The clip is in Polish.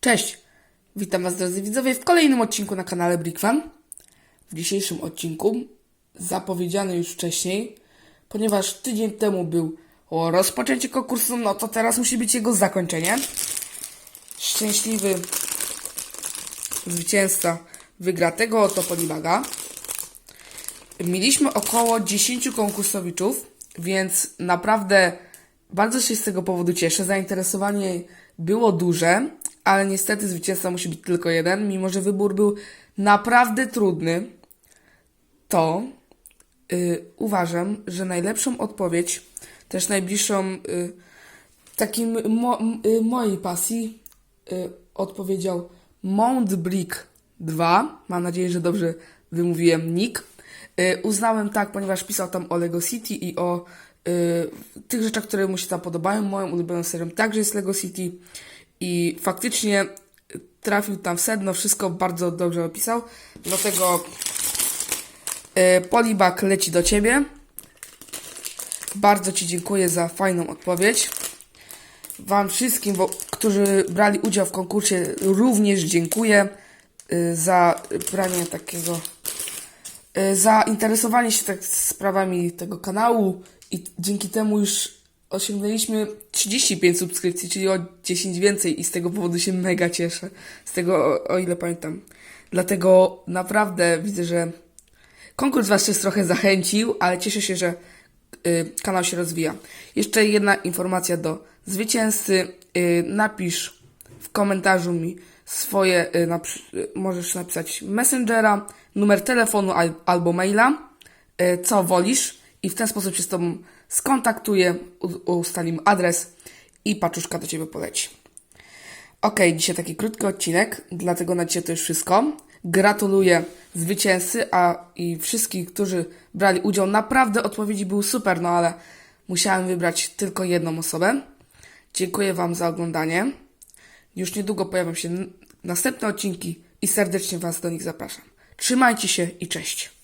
Cześć! Witam Was drodzy widzowie w kolejnym odcinku na kanale Brickfan. W dzisiejszym odcinku, zapowiedziany już wcześniej, ponieważ tydzień temu był rozpoczęcie konkursu, no to teraz musi być jego zakończenie. Szczęśliwy zwycięzca wygra tego oto polibaga. Mieliśmy około 10 konkursowiczów, więc naprawdę bardzo się z tego powodu cieszę. Zainteresowanie było duże, ale niestety zwycięzca musi być tylko jeden. Mimo, że wybór był naprawdę trudny, to y, uważam, że najlepszą odpowiedź, też najbliższą y, takim mo, m- y, mojej pasji, y, odpowiedział Mount Brick 2. Mam nadzieję, że dobrze wymówiłem nick. Y, uznałem tak, ponieważ pisał tam o Lego City i o y, tych rzeczach, które mu się tam podobają. Moją ulubioną serią także jest Lego City i faktycznie trafił tam sedno, wszystko bardzo dobrze opisał. Dlatego y, Polibak leci do ciebie. Bardzo Ci dziękuję za fajną odpowiedź. Wam wszystkim, którzy brali udział w konkursie, również dziękuję y, za branie takiego, y, zainteresowanie się tak sprawami tego kanału i dzięki temu już osiągnęliśmy 35 subskrypcji, czyli o 10 więcej i z tego powodu się mega cieszę. Z tego, o, ile pamiętam. Dlatego naprawdę widzę, że konkurs Was też trochę zachęcił, ale cieszę się, że y, kanał się rozwija. Jeszcze jedna informacja do zwycięzcy. Y, napisz w komentarzu mi swoje, y, naprzy- y, możesz napisać Messengera, numer telefonu al, albo maila, y, co wolisz i w ten sposób się z Tobą skontaktuję, u- ustalimy adres i paczuszka do Ciebie poleci. Okej, dzisiaj taki krótki odcinek, dlatego na dzisiaj to już wszystko. Gratuluję zwycięzcy, a i wszystkich, którzy brali udział. Naprawdę odpowiedzi były super, no ale musiałem wybrać tylko jedną osobę. Dziękuję Wam za oglądanie. Już niedługo pojawią się następne odcinki i serdecznie Was do nich zapraszam. Trzymajcie się i cześć.